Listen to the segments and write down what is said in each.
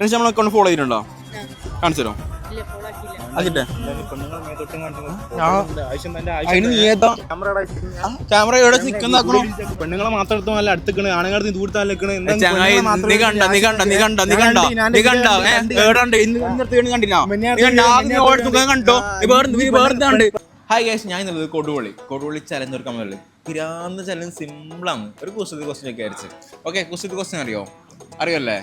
നമ്മളെ account follow ചെയ്തിട്ടുണ്ടോ? കാണിച്ചു തരോ ക്യാമറ എവിടെ നിൽക്കുന്നാക്കണോ പെണ്ണുങ്ങളെ മാത്രം എടുത്തോ നല്ല അടുത്തേക്കണ് ആണുങ്ങളെ ദൂരത്താൽ നീ കണ്ട നീ കണ്ട നീ കണ്ട നീ കണ്ട? നീ കണ്ട? ഏടാണ്ട് ഇന്ന് ഇന്നത്തെ കണ്ടിനാ നീ കണ്ട നീ വേറെ ഹായ് ഗൈസ് ഞാൻ ഇന്നുള്ളത് കൊടുവള്ളി. കൊടുവള്ളി ചലഞ്ച് ഒരു പറ്റില്ല പിരാന്ന് ചലഞ്ച് സിമ്പിളാണ് ഒരു കുസൃതി ക്വസ്റ്റ്യൻ ഒക്കെ അയച്ചു ഓക്കെ കുസൃതി ക്വസ്റ്റ്യൻ അറിയോ? അറിയല്ലേ?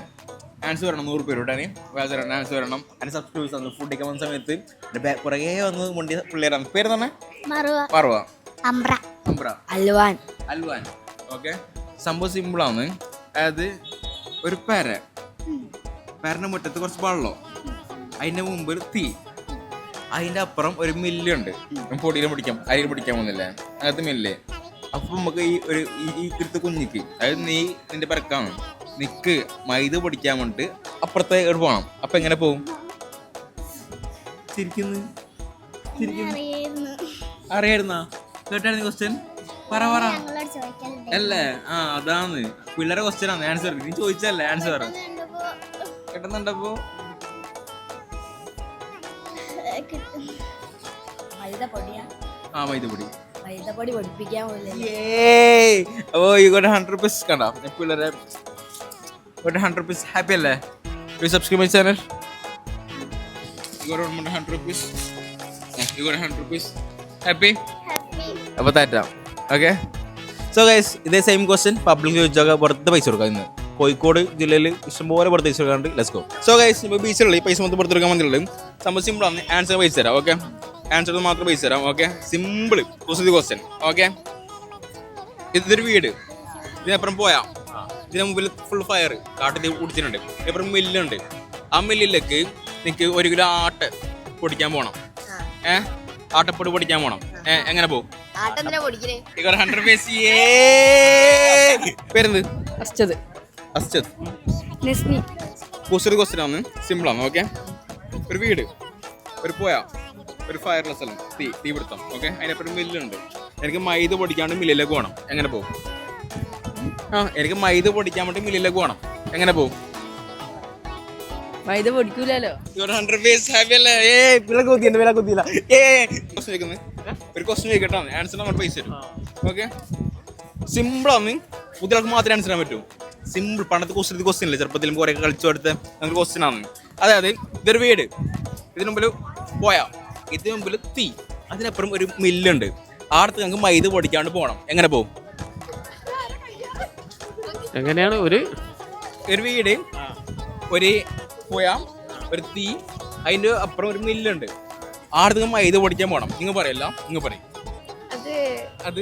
ആൻസർ വരണം നൂറ് പേര് വിട്ടാണ് വേറെ ആൻസർ വരണം. അതിന് സബ്സ്ക്രൈബ് തന്നു ഫുഡ് കഴിക്കാൻ വന്ന സമയത്ത് പുറകെ വന്ന് മുണ്ടി പിള്ളേരാണ്. പേര് തന്നെ മറുവ. അംബ്ര അംബ്ര അൽവാൻ. അൽവാൻ. ഓക്കെ സംഭവം സിമ്പിളാണ് അതായത് ഒരു പേര. പേരന്റെ മുറ്റത്ത് കുറച്ച് വെള്ളം? അതിന്റെ മുമ്പിൽ തീ. അതിന്റെ അപ്പുറം ഒരു മില്ലുണ്ട് പൊടിയിൽ പിടിക്കാം. അരിയിൽ പിടിക്കാൻ പോകുന്നില്ലേ? അങ്ങനത്തെ മില്ല്. അപ്പൊ നമുക്ക് ഈ ഒരു ഈ- കുഞ്ഞിക്ക്. അതായത് നീ നിന്റെ പെരക്കാണ്. നിക്ക് മൈദ പൊടിക്കാൻ വേണ്ടിട്ട് അപ്പുറത്തെ പോകണം അപ്പൊ എങ്ങനെ പോകും ചിരിക്കുന്നു. ചിരിക്കുന്നു. അറിയായിരുന്നാ. കേട്ടായിരുന്നു ക്വസ്റ്റ്യൻ പറ പറ. അല്ലേ? ആ അതാണ്. പിള്ളേരെ ക്വസ്റ്റ്യൻ ആണ്. ആൻസർ നീ ചോദിച്ചല്ലേ ആൻസർ കിട്ടുന്നുണ്ടപ്പോ ആ മൈദപ്പൊടി മൈദപ്പൊടി പഠിപ്പിക്കാൻ യു ഗോട്ട് ഹൺഡ്രഡ് റുപ്പീസ് കണ്ട. പിള്ളേരെ ഗോട്ട് ഹൺഡ്രഡ് റുപ്പീസ് ഹാപ്പി അല്ലേ subscribe my channel hundred rupees hundred rupees happy അപ്പോൾ താറ്റാം. ഓക്കെ സോ ഗൈസ് ഇതേ സെയിം ക്വസ്റ്റ്യൻ പബ്ലിക് ചോദിച്ചാൽ വെറുതെ പൈസ കൊടുക്കാം ഇന്ന്. കോഴിക്കോട് ജില്ലയിൽ ഇഷ്ടംപോലെ വെറുതെ പൈസ കൊടുക്കാണ്ട് ഗോ സോ ഗൈസ് ഇപ്പോൾ ബീച്ചിലുള്ള ഈ പൈസ മൊത്തം പുറത്ത് കൊടുക്കാൻ വന്നിട്ടുള്ളത് സംഭവം സിമ്പിൾ ആണ്. ആൻസർ പൈസ തരാം ഓക്കെ ആൻസർ മാത്രം പൈസ തരാം ഓക്കെ സിമ്പിൾ കുസൃതി ക്വസ്റ്റ്യൻ ഓക്കെ ഇതൊരു വീട്. ഇതിനപ്പുറം പോയാ. ഇതിന് മുമ്പിൽ ഫുൾ ഫയർ കാട്ടിൽ കുടിച്ചിട്ടുണ്ട് ഇപ്പം മില്ലുണ്ട്. ആ മില്ലിലേക്ക് നിനക്ക് ഒരു കിലോ ആട്ട പൊടിക്കാൻ പോണം. ഏ? ആട്ടപ്പൊടി പൊടിക്കാൻ പോണം. ഏ എങ്ങനെ പോകും സിമ്പിൾ ആണ്. ഓക്കെ ഒരു വീട് ഒരു പോയ ഒരു ഫയറുള്ള സ്ഥലം തീ തീപിടുത്തം ഓക്കെ അതിനപ്പുറം മില്ലുണ്ട്. എനിക്ക് മൈദ പൊടിക്കാണ്ട് മില്ലിലേക്ക് പോകണം എങ്ങനെ പോകും ആ എനിക്ക് മൈദ പൊടിക്കാൻ വേണ്ടി മില്ലിലേക്ക് പോകണം എങ്ങനെ പോകും മൈദ പൊടിക്കൂലോ ഒരു ക്വസ്റ്റ്യൻ ചോദിക്കട്ടോ ആൻസർ നമ്മൾ പൈസ തരും. ഓക്കെ സിമ്പിളാണ് കുട്ടികൾക്ക് മാത്രമേ ആൻസർ ചെയ്യാൻ പറ്റൂ. സിമ്പിൾ പണ്ടത്തെ ക്വസ്റ്റ്യൻ ക്വസ്റ്റ്യൻ ഇല്ല? ചെറുപ്പത്തിലും കുറെ കളിച്ചു കൊടുത്ത് നമുക്ക് ക്വസ്റ്റ്യൻ ആണ് അതായത് ഇതൊരു വീട്. ഇതിനു മുമ്പിൽ പോയാ. ഇതിനു മുമ്പിൽ തീ. അതിനപ്പുറം ഒരു മില്ലുണ്ട് ആടത്ത് ഞങ്ങൾക്ക് മൈദ പൊടിക്കാണ്ട് പോകണം എങ്ങനെ പോകും എങ്ങനെയാണ് ഒരു ഒരു വീട് ഒരു പുഴ ഒരു തീ അതിന്റെ അപ്പുറം ഒരു മില്ലുണ്ട്. ആടത്ത് മൈദ പൊടിക്കാൻ പോകണം നിങ്ങൾ പറയല്ല നിങ്ങൾ പറയും. അത് അത്?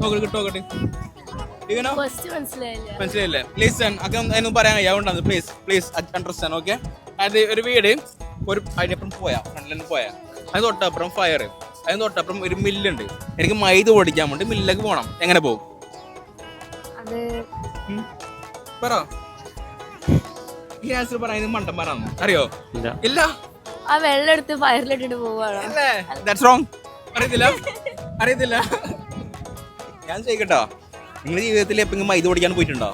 നോക്കട്ടെ കിട്ടോക്കട്ടെ മനസ്സിലായില്ല. ഒക്കെ അതിനൊന്നും പറയാൻ കഴിയാവുണ്ടാണ് പ്ലീസ് പ്ലീസ് അണ്ടർസ്റ്റാൻഡ് ഓക്കെ അത് ഒരു വീട് ഒരു അതിനപ്പുറം പോയാ ഫ്രണ്ടിലും പോയാ അതിന് തൊട്ടപ്പുറം ഫയർ അതിന് തൊട്ടപ്പുറം ഒരു മില്ലുണ്ട്. എനിക്ക് മൈദ ഓടിക്കാൻ വേണ്ടി മില്ലിലേക്ക് പോകണം എങ്ങനെ പോകും? അത് ഉം? പറ. ഈ ആൻസർ പറയുന്നത് മണ്ടന്മാരാണ് അറിയോ? ഇല്ല. ആ വെള്ളം എടുത്ത് ഫയറിലിട്ടിട്ട് പോവാണോ? അല്ലേ? ദാറ്റ്സ് റോങ് അറിയത്തില്ല. അറിയത്തില്ല. ഞാൻ ചോദിക്കട്ടോ. നിങ്ങളുടെ ജീവിതത്തിൽ എപ്പോഴും മൈദ പൊടിക്കാൻ പോയിട്ടുണ്ടോ?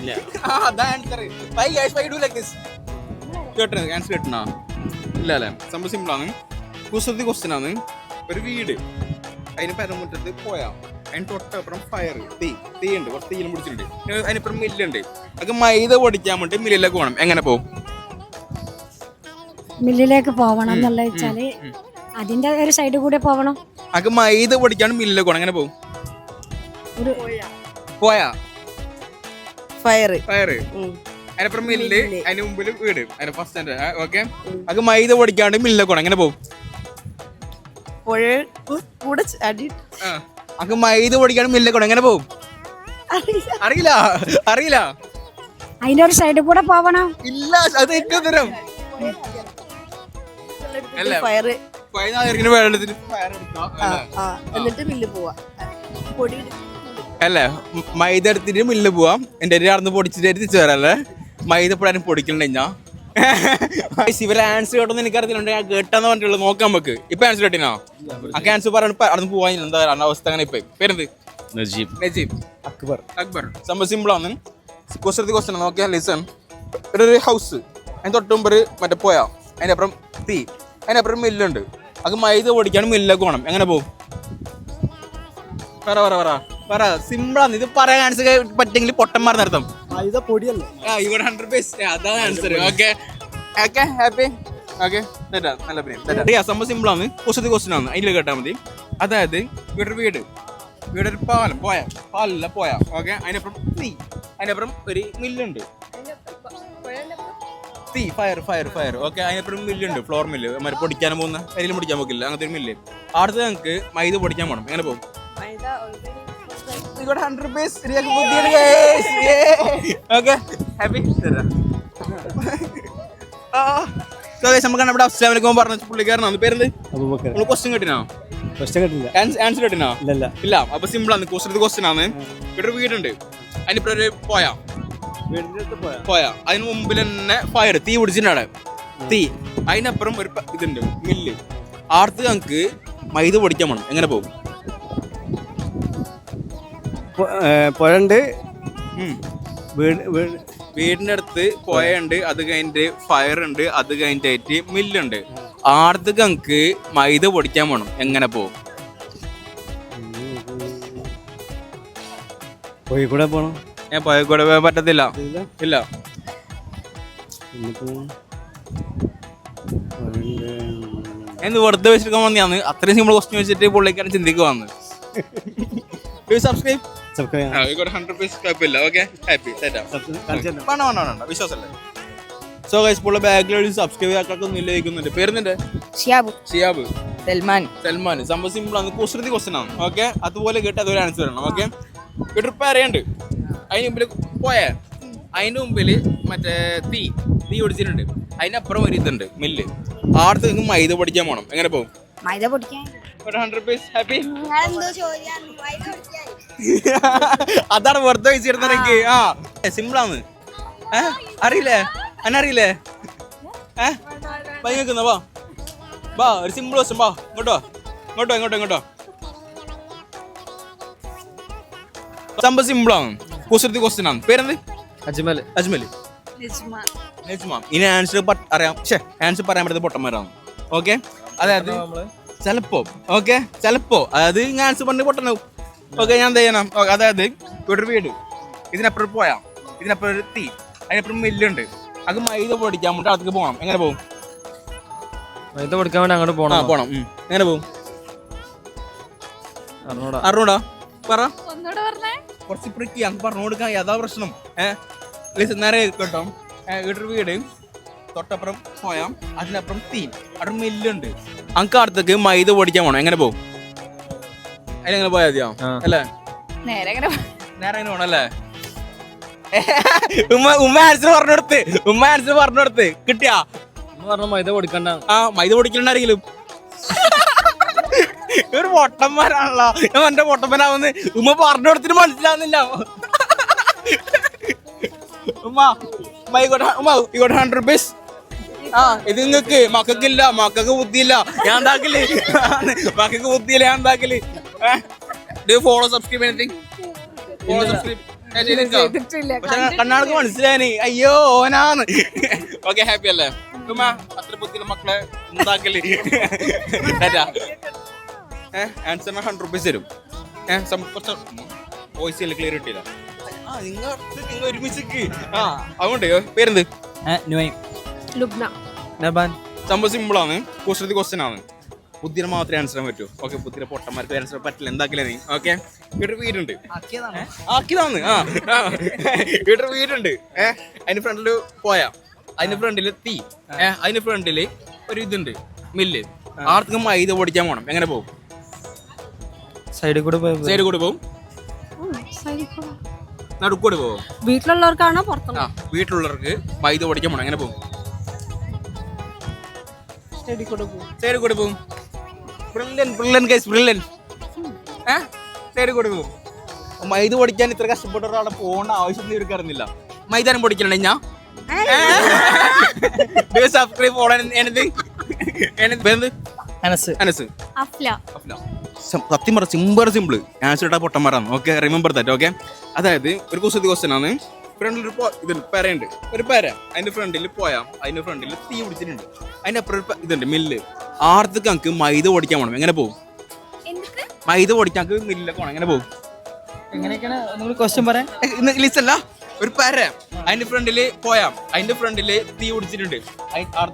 ഇല്ല. ആ, അതാ answer. Why guys, why do like this? കേട്ടോ ആൻസർ കേട്ടണോ ഇല്ല അല്ലേ? സംഭവം സിമ്പിൾ ആണ്. കുസൃതി ക്വസ്റ്റ്യൻ ആണ്. ഒരു വീട്. അതിന് പരമുറ്റത്ത് പോയാ അതിന് തൊട്ടപ്പുറം ഫയർ തീ തീ ഉണ്ട് കുറച്ച് തീയിലും പിടിച്ചിട്ടുണ്ട്. അതിനപ്പുറം മില്ലുണ്ട് അത് മൈദ പൊടിക്കാൻ വേണ്ടി മില്ലിലേക്ക് പോകണം എങ്ങനെ പോകും മില്ലിലേക്ക് പോകണം എന്നുള്ള വെച്ചാൽ അതിന്റെ ഒരു സൈഡ് കൂടെ പോകണം അത് മൈദ പൊടിക്കാൻ മില്ലിലേക്ക് പോകണം എങ്ങനെ പോകും ഒരു പോയാ? ഫയർ ഫയർ അതിനപ്പുറം മില്ല് അതിന് മുമ്പിൽ വീട്. അതിന് ഫസ്റ്റ് ഓക്കെ അത് മൈദ പൊടിക്കാണ്ട് മില്ലിലേക്ക് പോകണം എങ്ങനെ പോകും പുഴ കൂടെ. അക്ക് മൈദ പൊടിക്കാനും മില്ലിൽ കൂടെ എങ്ങനെ പോകും അറിയില്ല. അറിയില്ല അതിന്റെ ഒരു സൈഡിൽ കൂടെ പോവണം. ഇല്ല അത് ഏറ്റവും തരം പതിനായിരത്തിന് വെള്ളത്തിന് എന്നിട്ട് മില്ല് പോവാ. പൊടി അല്ല? മൈദ എടുത്തിട്ട് മില്ല് പോവാം. എന്റെ അന്ന് പൊടിച്ചിട്ട് തിരിച്ചു വരാം അല്ലേ? മൈദ പൊടാനും പൊടിക്കണ്ട ഇവരെ ആൻസർ കേട്ടൊന്നും എനിക്കറിയത്തില്ല ഞാൻ കേട്ടെന്ന് പറഞ്ഞിട്ടുള്ളൂ. നോക്കാൻ നമുക്ക്. ഇപ്പൊ ആൻസർ കേട്ടിനോ? ആ ആൻസർ പറയാൻ അവിടുന്ന് പോവാൻ എന്താ അവസ്ഥ അങ്ങനെ ഇപ്പൊ. പേരെന്ത്? നജീബ്. നജീബ്. അക്ബർ. അക്ബർ. സംഭവം സിമ്പിൾ ആണ്. കുസൃതി ക്വസ്റ്റൻ നോക്കിയാൽ ലിസൺ ഇവിടെ ഒരു ഹൗസ് അതിന് തൊട്ട് മുമ്പ് ഒരു മറ്റേ പോയാ അതിന്റെ അപ്പുറം തീ. അതിന്റെ അപ്പുറം മില്ലുണ്ട് അത് മൈദ പൊടിക്കാൻ മില്ലൊക്കെ വേണം. എങ്ങനെ പോകും പറ പറ പറ. പറ. സിമ്പിളാണ് ഇത് പറയാൻ ആൻസർ പറ്റെങ്കിൽ പൊട്ടന്മാർ നടത്തും. മൈദ പൊടിയല്ലേ? ആ ഇവിടെ ഹൺഡ്രഡ് പേസ് അതാണ് answer okay okay happy okay തെറ്റാ നല്ല പ്രിയം തെറ്റാ. സംഭവം സിമ്പിൾ ആണ്. ക്വസ്റ്റ്യൻ ക്വസ്റ്റ്യൻ ആണ്. അതിൽ കേട്ടാൽ മതി. അതായത് ഇവിടെ ഒരു വീട്. വീട് ഒരു പാലം പോയ. പാലല്ല പോയ. ഓക്കെ അതിനപ്പുറം തീ. അതിനപ്പുറം ഒരു മില്ലുണ്ട്. തീ ഫയർ ഫയർ ഫയർ ഓക്കെ അതിനപ്പുറം മില്ലുണ്ട് ഫ്ലോർ മില്ല് മറ്റേ പൊടിക്കാൻ പോകുന്ന അരിയിൽ പൊടിക്കാൻ പോകില്ല അങ്ങനത്തെ ഒരു മില്ല് അടുത്ത് ഞങ്ങൾക്ക് മൈദ പൊടിക്കാൻ പോകണം എങ്ങനെ പോകും? Got 100 rupees. Riya ko budi guys. Okay. Happy? Ah. So guys, നമുക്ക് നമ്മുടെ അസ്ലാം വലൈക്കും പറഞ്ഞ പുള്ളിക്കാരനാണ്. പേരെന്ത്? അബൂബക്കർ. നമ്മൾ ക്വസ്റ്റ്യൻ കിട്ടിനോ? ക്വസ്റ്റ്യൻ കേട്ടില്ല ആൻസർ കിട്ടിനോ? ഇല്ല ഇല്ല. അപ്പൊ സിമ്പിൾ ആണ്. ക്വസ്റ്റ്യൻ ക്വസ്റ്റ്യൻ ആണ്. ഇവിടെ വീടുണ്ട്. അതിനിപ്പോ ഒരു പോയ. വീടിന്റെ അടുത്ത് പോയാ. പോയ. അതിന് മുമ്പിൽ തന്നെ ഫയർ തീ പിടിച്ചിട്ടാണ് തീ. അതിനപ്പുറം ഒരു ഇതുണ്ട്. മില്ല് ആർത്ത് ഞങ്ങൾക്ക് മൈദ പൊടിക്കാൻ വേണം എങ്ങനെ പോകും? പുഴണ്ട് വീട് വീട് വീടിന്റെ അടുത്ത് പുഴയുണ്ട് അത് കഴിഞ്ഞിട്ട് ഫയർ ഉണ്ട് അത് കഴിഞ്ഞിട്ട് മില്ലുണ്ട്. ആടത്ത് കങ്ക് മൈദ പൊടിക്കാൻ വേണം എങ്ങനെ പോകും കോഴിക്കൂടെ പോണം. ഞാൻ പുഴ കൂടെ പോകാൻ പറ്റത്തില്ല. ഇല്ല. എന്ന് വെറുതെ വെച്ചിരിക്കാൻ വന്നിയാന്ന് അത്രയും സിമ്പിൾ ക്വസ്റ്റ്യൻ വെച്ചിട്ട് പുള്ളിക്കാരൻ ചിന്തിക്കുവാന്ന്. സബ്സ്ക്രൈബ് സോ ഗൈസ് പുള്ള ബാക്കിൽ സബ്സ്ക്രൈബ് ആക്കാക്കൊന്നും ഇല്ലായിരിക്കുന്നുണ്ട് പേരുന്നുണ്ട് ഷിയാബ്. ഷിയാബ്. സൽമാൻ. സൽമാൻ. സംഭവം സിമ്പിൾ ആണ്. കുസൃതി ക്വസ്റ്റൻ ആണ്. ഓക്കെ അതുപോലെ കേട്ട് അതുപോലെ ആൻസർ വരണം. ഓക്കെ ട്രിപ്പ് അറിയണ്ട്. അതിന് മുമ്പിൽ പോയ. അതിന്റെ മുമ്പിൽ മറ്റേ തീ. തീ പിടിച്ചിട്ടുണ്ട്. അതിനപ്പുറം ഒരു ഇതുണ്ട്. മില്ല്. ആടത്ത് നിങ്ങൾക്ക് മൈദ പഠിക്കാൻ പോകണം എങ്ങനെ പോകും മൈദ പൊടിക്കാൻ. ഒരു ഹൺഡ്രഡ് ഹാപ്പി അതാണ് വെറുതെ വെച്ചിരുന്നത് എനിക്ക്. ആ. സിമ്പിളാന്ന്. ഏ അറിയില്ലേ? അന്നറിയില്ലേ ഏ? നിൽക്കുന്ന വാ. വാ ഒരു സിമ്പിൾ വശം വാ ഇങ്ങോട്ടോ. ഇങ്ങോട്ടോ ഇങ്ങോട്ടോ ഇങ്ങോട്ടോ. സംഭവം സിമ്പിളാണ്. കുസൃതി ക്വസ്റ്റ്യൻ ആണ്. പേരെന്ത്? അജ്മൽ അജ്മൽ ഇനി ആൻസർ അറിയാം. ഷേ ആൻസർ പറയാൻ പറ്റുന്ന പൊട്ടന്മാരാണ്. ഓക്കെ അതായത് ചിലപ്പോ. ഓക്കെ ചിലപ്പോ. അതായത് ഇങ്ങനെ ആൻസർ പറഞ്ഞ് പൊട്ടനാവും. ഓക്കെ ഞാൻ എന്ത് ചെയ്യണം? അതായത് ഇവിടെ ഒരു വീട്. ഇതിനപ്പുറം പോയാം. ഇതിനപ്പുറം ഒരു തീ. അതിനപ്പുറം മില്ലുണ്ട്. അത് മൈദ പൊടിക്കാൻ വേണ്ടി അടുത്തേക്ക് പോകണം. എങ്ങനെ പോകും മൈദ പൊടിക്കാൻ വേണ്ടി അങ്ങോട്ട് പോകണം. പോണം. എങ്ങനെ പോകും അറിഞ്ഞൂടാ പറ. കുറച്ച് പ്രിക്കി അങ്ങ് പറഞ്ഞു കൊടുക്കാൻ യഥാ പ്രശ്നം? ഏഹ് നേരെ കേട്ടോ? ഇവിടെ വീട്. തൊട്ടപ്പുറം പോയാം. അതിനപ്പുറം തീ. അവിടെ മില്ലുണ്ട്. അങ്ങക്ക് അടുത്തേക്ക് മൈദ പൊടിക്കാൻ പോകണം എങ്ങനെ പോകും അതിനെങ്ങനെ പോയാൽ മതിയോ. അല്ലേ? നേരെ അങ്ങനെ നേരെ അങ്ങനെ പോണം അല്ലേ ഉമ്മ ഉമ്മ ആൻസർ പറഞ്ഞു കൊടുത്ത് ഉമ്മ ആൻസർ പറഞ്ഞു കൊടുത്ത് കിട്ടിയാ പറഞ്ഞ മൈദ പൊടിക്കണ്ട. ആ മൈദ പൊടിക്കണ്ടാരെങ്കിലും ഒരു പൊട്ടന്മാരാണല്ലോ. ഞാൻ എന്റെ പൊട്ടന്മാരാവുന്ന ഉമ്മ പറഞ്ഞു കൊടുത്തിട്ട് മനസ്സിലാവുന്നില്ല. ഉമ്മ ഉമ്മ ഇങ്ങോട്ട് ഉമ്മ ഇങ്ങോട്ട് ഹൺഡ്രഡ് റുപ്പീസ് ആ ഇത് നിങ്ങക്ക് മക്കൾക്കില്ല മക്കൾക്ക് ബുദ്ധിയില്ല. ഞാൻ എന്താക്കൽ? മക്കൾക്ക് ബുദ്ധിയില്ല ഞാൻ എന്താക്കൽ follow subscribe anything follow subscribe കണ്ണാൾക്ക് മനസ്സിലായി. അയ്യോ ഓനാന്ന്. ഓക്കെ ഹാപ്പി അല്ലേ? ഉമ്മ അത്ര ബുദ്ധിയുള്ള മക്കളെ ഉണ്ടാക്കൽ. ഏഹ് ആൻസറിന് ഹൺഡ്രഡ് റുപ്പീസ് തരും. ഏഹ് കുറച്ച് വോയിസ് അല്ലേ ക്ലിയർ കിട്ടിയില്ല. ആ നിങ്ങൾ നിങ്ങൾ ഒരുമിച്ച്. ആ അതുകൊണ്ട് പേരെന്ത്? ലുബ്ന. നബാൻ. സംഭവം സിമ്പിൾ ആണ്. ക്വസ്റ്റൻ ആണ്. ബുദ്ധിനെ മാത്രമേ ആൻസർ ചെയ്യാൻ പറ്റൂ. ഓക്കെ ബുദ്ധിനെ പൊട്ടന്മാർക്ക് ആൻസർ പറ്റില്ല. എന്താക്കില്ല നീ? ഓക്കെ ഇവിടെ വീടുണ്ട്? ആക്കിയതാണ്? ആ. വീട്ടിൽ ഇവിടെ വീടുണ്ട്. ഏഹ് അതിന് ഫ്രണ്ടിൽ പോയാ. അതിന് ഫ്രണ്ടിൽ തീ. ഏഹ് അതിന് ഫ്രണ്ടിൽ ഒരു ഇതുണ്ട്. മില്ല്. ആർക്കും മൈദ പൊടിക്കാൻ പോണം. എങ്ങനെ പോകും? സൈഡിൽ കൂടെ പോയി സൈഡിൽ കൂടെ പോകും? നടുക്കൂടെ പോകും? വീട്ടിലുള്ളവർക്കാണോ പുറത്തുള്ള? ആ വീട്ടിലുള്ളവർക്ക് മൈദ പൊടിക്കാൻ പോണം. എങ്ങനെ പോകും? സൈഡ് കൂടെ പോകും. ബ്രില്യൻ ബ്രില്യൻ ഗൈസ് ബ്രില്യൻ ഏ? തേടി കൊടുക്കൂ. മൈദ പൊടിക്കാൻ ഇത്ര കഷ്ടപ്പെട്ട ഒരാളെ പോകേണ്ട ആവശ്യം ഇവർക്കറിഞ്ഞില്ല മൈദാനം പൊടിക്കണേ ഞാൻ സബ്സ്ക്രൈബ് ഫോളോ അനസ്. അനസ്. അഫ്ല. അഫ്ല. സത്യം പറ സിമ്പിൾ സിമ്പിൾ ആൻസർ ഇട്ടാ പൊട്ടന്മാരാണ്. ഓക്കെ റിമെമ്പർ ദാറ്റ് ഓക്കെ അതായത് ഒരു കുസൃതി ക്വസ്റ്റൻ ആണ്. ഫ്രണ്ടിൽ ഒരു ഇത് ഇതുണ്ട് പെരയുണ്ട്. ഒരു പെര. അതിന്റെ ഫ്രണ്ടിൽ പോയാം അതിന്റെ ഫ്രണ്ടിൽ തീ പിടിച്ചിട്ടുണ്ട്. അതിന്റെ അപ്പുറം ഇതുണ്ട് മില്ല് ആർത്തേക്ക് നമുക്ക് മൈദ പൊടിക്കാൻ പോകണം എങ്ങനെ പോകും എന്തൊക്കെ? മൈദ പൊടിക്കാൻ നമുക്ക് മില്ലൊക്കെ പോകണം എങ്ങനെ പോകും എങ്ങനെയൊക്കെയാണ്? ക്വസ്റ്റ്യൻ പറയാൻ അല്ല. ഒരു പര. അതിന്റെ ഫ്രണ്ടിൽ പോയാം അതിന്റെ ഫ്രണ്ടിൽ തീ പിടിച്ചിട്ടുണ്ട്.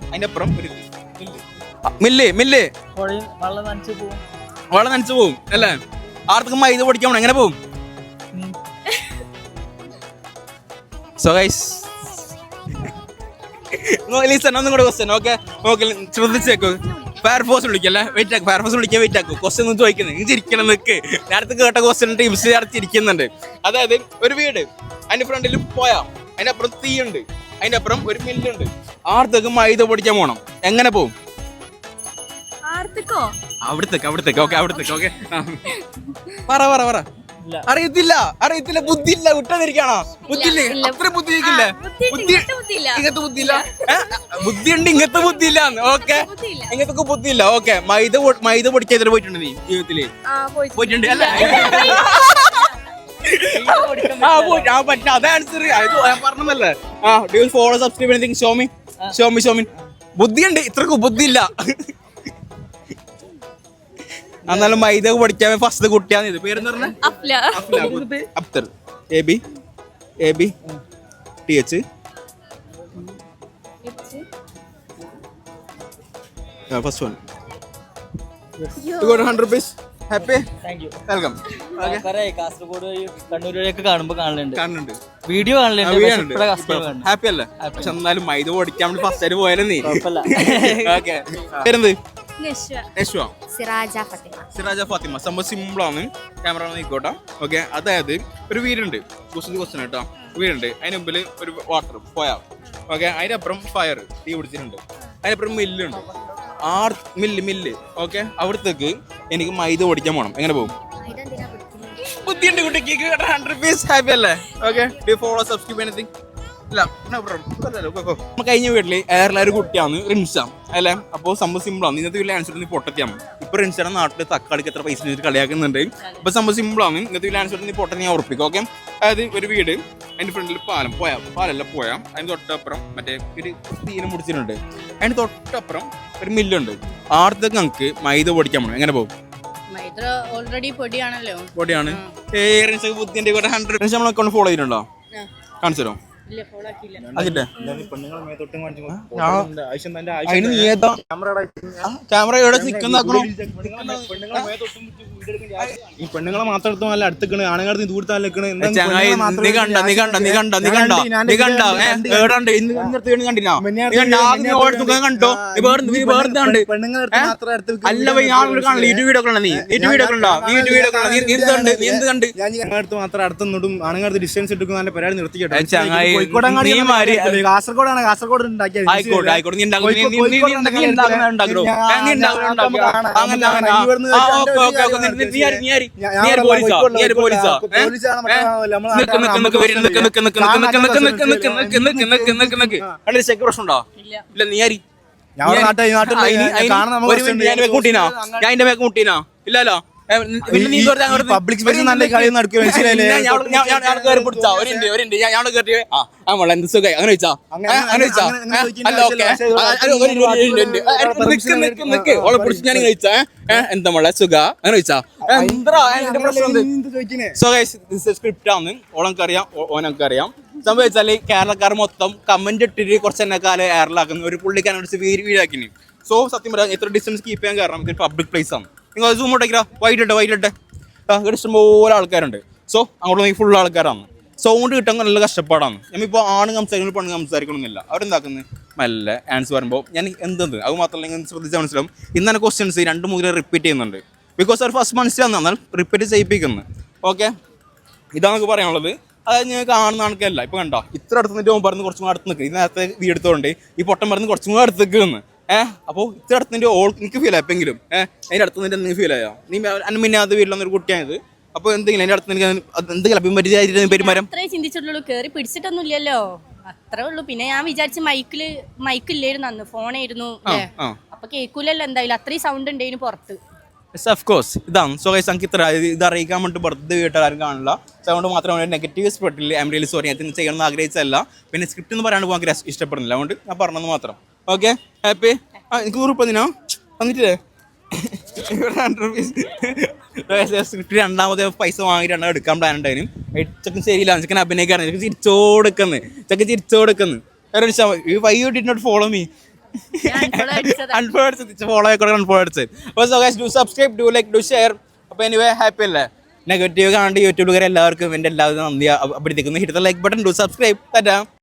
അതിന്റെ അപ്പുറം ഒരു മില്ല് മില്ല് വെള്ളം നനച്ച് പോകും അല്ലേ? ആർക്കും മൈദ പൊടിക്കാൻ എങ്ങനെ പോകും സോ ഗൈസ് ലിസൺ ഒന്നും കൂടെ ക്വസ്റ്റ്യൻ ഓക്കെ ഓക്കെ ശ്രദ്ധിച്ചേക്കോ. ഫയർഫോഴ്സ് വിളിക്കല്ലേ? വെയിറ്റ് ആക്കും ഫയർഫോഴ്സ് വിളിക്കാൻ വെയിറ്റ് ആക്കും. ക്വസ്റ്റ്യൻ ഒന്നും ചോദിക്കുന്നത് നീ ചിരിക്കണം നിൽക്ക് നേരത്തെ കേട്ട ക്വസ്റ്റ്യൻ ടീംസ് ചിരിക്കുന്നുണ്ട്. അതായത് ഒരു വീട് അതിന്റെ ഫ്രണ്ടിൽ പോയാം അതിന്റെ അപ്പുറം തീയുണ്ട് അതിന്റെ അപ്പുറം ഒരു മില്ലുണ്ട്. ആർത്തേക്ക് മൈദ പൊടിക്കാൻ പോകണം എങ്ങനെ പോകും ആർത്തിക്കോ അവിടത്തേക്ക് അവിടത്തേക്ക്. ഓക്കെ അവിടത്തേക്ക് ഓക്കെ പറ പറ പറ. അറിയത്തില്ല. അറിയത്തില്ല. ബുദ്ധിയില്ല. വിട്ടതിരിക്കാണോ ബുദ്ധി ഇല്ലേ ഇല്ല. അത്ര ബുദ്ധി ഇരിക്കില്ലേ. ബുദ്ധി ഇങ്ങനത്തെ ബുദ്ധിയില്ല. ഇങ്ങനത്തെ ബുദ്ധിയില്ല? ബുദ്ധി ഉണ്ട് ഇങ്ങനത്തെ ബുദ്ധിയില്ല ഓക്കെ. ബുദ്ധിയില്ല. ഇങ്ങനത്തെ ബുദ്ധി ഇല്ല ഓക്കെ. മൈദ മൈദ പൊടിക്കാൻ പോയിട്ടുണ്ട് നീ ജീവിതത്തിൽ. ആ പോയി പോയിട്ടുണ്ട് അല്ലേ? ആ പോയിട്ട് ആ പറ്റില്ല. അതാ ആൻസർ അത് ഞാൻ പറഞ്ഞതല്ലേ? ആ do follow subscribe anything show me show me ഷോമിൻ. ബുദ്ധിയുണ്ട്. ഇത്രക്ക് ബുദ്ധിയില്ല. എന്നാലും മൈദ പഠിക്കാൻ ഫസ്റ്റ് കുട്ടിയാന്ന് ഇത്. പേര് Abdar A B. A B. T H. First one hundred rupees happy welcome okay Kasaragod വഴി കണ്ണൂർ വഴിയൊക്കെ കാണുമ്പോൾ കാണലുണ്ട്. കാണുന്നുണ്ട്. വീഡിയോ കാണലുണ്ട്. ഹാപ്പി അല്ലേ? പക്ഷെ എന്നാലും മൈദ ഓടിക്കാൻ വേണ്ടി ഫസ്റ്റ് ആയിട്ട് പോയാലും നീ. ഓക്കെ സിറാജ ഫത്തിമ. സംഭവം സിമ്പിളാണ് ക്യാമറ നോക്കോട്ടെ. ഓക്കെ അതായത് ഒരു വീടുണ്ട്. ക്വസ്റ്റ്യൻ ക്വസ്റ്റ്യൻ കേട്ടോ വീടുണ്ട്. അതിന് മുമ്പിൽ ഒരു വാട്ടർ പോയ ഓക്കെ അതിനപ്പുറം ഫയർ തീ പിടിച്ചിട്ടുണ്ട്. അതിനപ്പുറം മില്ലുണ്ട് ആർ മില്ല് മില്ല് ഓക്കെ അവിടത്തേക്ക് എനിക്ക് മൈദ ഓടിക്കാൻ പോകണം എങ്ങനെ പോകും? ബുദ്ധിയുണ്ട് കുട്ടിക്ക്. ഹൺഡ്രഡ് പീസ് ഹാപ്പി അല്ലേ? Okay do follow subscribe anything കഴിഞ്ഞ വീട്ടിൽ ഏറെ ഒരു കുട്ടിയാണ് റിൻസ അല്ലേ? അപ്പോൾ സംഭവം സിമ്പിളാണ് ഇന്നത്തെ വീട്ടിൽ ആൻസർ നീ പൊട്ടത്തിയാണ്. ഇപ്പൊ റിൻസയുടെ നാട്ടിൽ തക്കാളിക്ക് എത്ര പൈസ വെച്ചിട്ട് കളിയാക്കുന്നുണ്ട്. ഇപ്പൊ സംഭവം സിമ്പിളാണ് ഇന്നത്തെ വീട്ടിൽ ആൻസർ നീ പൊട്ടത്തി ഞാൻ ഉറപ്പിക്കും ഓക്കെ അതായത് ഒരു വീട് അതിന്റെ ഫ്രണ്ടിൽ പാലം പോയാ പാലല്ല പോയാ അതിന് തൊട്ടപ്പുറം മറ്റേ ഒരു തീരം മുടിച്ചിട്ടുണ്ട് അതിന് തൊട്ടപ്പുറം ഒരു മില്ലുണ്ട്. ആടത്തേക്ക് നമുക്ക് മൈദ പൊടിക്കാൻ പോകണം എങ്ങനെ പോകും മൈദ ഓൾറെഡി പൊടിയാണല്ലോ. ബുദ്ധിന്റെ ഹൺഡ്രഡ് നമ്മൾ അക്കൗണ്ട് ഫോളോ ചെയ്തിട്ടുണ്ടോ? കാണിച്ചു തരോ ക്യാമറയുടെ നിൽക്കുന്ന ഈ പെണ്ണുങ്ങളെ മാത്രം എടുത്തോ അല്ല അടുത്തേക്കണ് ആണുങ്ങളെ നീ ദൂരത്താ നിൽക്കണ് നീ നീ നീ നീ നീ കണ്ടോ നീ അല്ല നീ? നീ മാത്രം അടുത്തുനിന്നും ആണുങ്ങളടുത്ത് ഡിസ്റ്റൻസ് എടുക്കുന്ന എന്റെ പരിപാടി നിർത്തിക്കട്ടെ. കാസർഗോഡാണ് കാസർഗോഡ് ഉണ്ടാക്കിയത് ആയിക്കോട്ടെ നീ നീ നീ ചെക്ക് പ്രശ്നമുണ്ടോ ഇല്ല ഞാൻ എന്റെ മേക്കുട്ടീനാ ഇല്ലല്ലോ പബ്ലിക് സ്പേസ് നല്ല കളി നടക്കും അങ്ങനെ അങ്ങനെ അല്ല ഞാൻ കഴിച്ചാ എന്താ മോളെ സുഖ? അങ്ങനെ വെച്ചാ സ്ക്രിപ്റ്റാന്ന് ഓളൊക്കെ അറിയാം സംഭവം വെച്ചാൽ കേരളക്കാർ മൊത്തം കമന്റ് ഇട്ടിട്ട് കുറച്ച് എന്നെ കാലം എയറിലാക്കുന്ന ഒരു പുള്ളിക്കാരൻ വീടാക്കിന് സോ സത്യം പറയാം എത്ര ഡിസ്റ്റൻസ് കീപ്പ് ചെയ്യാൻ കാരണം പബ്ലിക് പ്ലേസ് ആണ്. നിങ്ങൾ സൂം ഔട്ടാക്കിരാ വൈകിട്ടെ വൈകിട്ടെ ഇവിടെ ഇഷ്ടംപോലെ ആൾക്കാരുണ്ട്. സോ അങ്ങോട്ട് നോക്കി ഫുൾ ആൾക്കാരാണ്. സൗണ്ട് കിട്ടാൻ നല്ല കഷ്ടപ്പാടാണ്. നമ്മളിപ്പോൾ ആണ് സംസാരിക്കണം പെണ്ണ് സംസാരിക്കണമെന്നില്ല അവരെന്താക്കുന്നത് നല്ല ആൻസർ വരുമ്പോൾ ഞാൻ എന്തെന്ന് അത് മാത്രമല്ല നിങ്ങൾ ശ്രദ്ധിച്ചാൽ മനസ്സിലാവും. ഇന്നലെ ക്വസ്റ്റ്യൻസ് രണ്ട് മൂന്ന് റിപ്പീറ്റ് ചെയ്യുന്നുണ്ട്. ബിക്കോസ് അവർ ഫസ്റ്റ് മനസ്സിലാവുന്ന എന്നാൽ റിപ്പീറ്റ് ചെയ്യിപ്പിക്കുന്നത് ഓക്കെ ഇതാണ് നമുക്ക് പറയാനുള്ളത്. അതായത് ഞാൻ കാണുന്ന ആൾക്കല്ല ഇപ്പം കണ്ടോ? ഇത്ര അടുത്ത് നിന്നിട്ട് പറഞ്ഞ് കുറച്ചും കൂടെ അടുത്ത് നിൽക്കുക ഇത് നേരത്തെ വീടെടുത്തോണ്ട് ഈ പൊട്ടം പറഞ്ഞ് കുറച്ചും കൂടെ അടുത്ത് നിൽക്കുന്നു ഏഹ് അപ്പോൾ ഇത്ര അടുത്ത് നിന്റെ ഓൾ എനിക്ക് ഫീൽ ആയെങ്കിലും ഏഹ് അതിന്റെ അടുത്ത് നിന്റെ എന്തെങ്കിലും ഫീൽ ആയോ? നീ ഒരു വീട്ടിലൊന്നൊരു കുട്ടിയായത്. അപ്പോൾ എന്തെങ്കിലും അതിന്റെ അടുത്ത് നിനക്ക് എന്തെങ്കിലും അഭിമര്യാദ പെരുമാറ്റം അത്രേ ചിന്തിച്ചിട്ടുള്ളൂ. കേറി പിടിച്ചിട്ടൊന്നുമില്ലല്ലോ. അത്രേ ഉള്ളൂ. പിന്നെ ഞാൻ വിചാരിച്ച മൈക്കിൽ മൈക്കില്ലായിരുന്നു അന്ന്. ഫോണായിരുന്നു അപ്പൊ കേൾക്കൂലല്ലോ എന്തായാലും. അത്രയും സൗണ്ട് ഉണ്ടായിരുന്നു പുറത്ത്. യെസ് ഓഫ് കോഴ്സ് ഇതാണ്. സോ ഗൈസ് നമുക്ക് ഇത്ര ഇത് അറിയിക്കാൻ വേണ്ടി കേട്ടാൽ ആരും കാണില്ല. സൗണ്ട് അതുകൊണ്ട് മാത്രമാണ് നെഗറ്റീവ് സ്പോട്ടിൽ ഐ എം റിയലി സോറി ഞാൻ ചെയ്യണമെന്ന് ആഗ്രഹിച്ചതല്ല. പിന്നെ സ്ക്രിപ്റ്റ് എന്ന് പറയാണ്ട് ഭയങ്കര ഇഷ്ടപ്പെടുന്നില്ല. അതുകൊണ്ട് ഞാൻ പറഞ്ഞത് മാത്രം. ഓക്കെ ഹാപ്പി ആ എനിക്ക് നൂറ് രൂപ എന്തിനാ വന്നിട്ടില്ലേ ഇവിടെ ഹൺഡ്രഡ് റുപ്പീസ് രണ്ടാമത് പൈസ വാങ്ങി രണ്ടാമത് എടുക്കാൻ പ്ലാൻ ഉണ്ടായിരുന്നു ചെക്കൻ ശരിയില്ല. ചെക്കൻ അഭിനയിക്കാറ് ചെക്കൻ ചിരിച്ചോടുക്കുന്നു. ചെക്കൻ ചിരിച്ചോടുക്കുന്നു. ഈ why you did not follow me unfollow അടിച്ചത്. ഫോളോ ആയിക്കോട്ടെ അൺഫോളോ അടിച്ചത്. അപ്പോൾ so guys do subscribe do like do share അപ്പോൾ എനിവേ ഹാപ്പി അല്ലേ? നെഗറ്റീവ് കാണേണ്ട യൂട്യൂബുകാർ എല്ലാവർക്കും എന്റെ എല്ലാവരും നന്ദി. അപ്പോഴത്തേക്കും hit like button do subscribe തരാം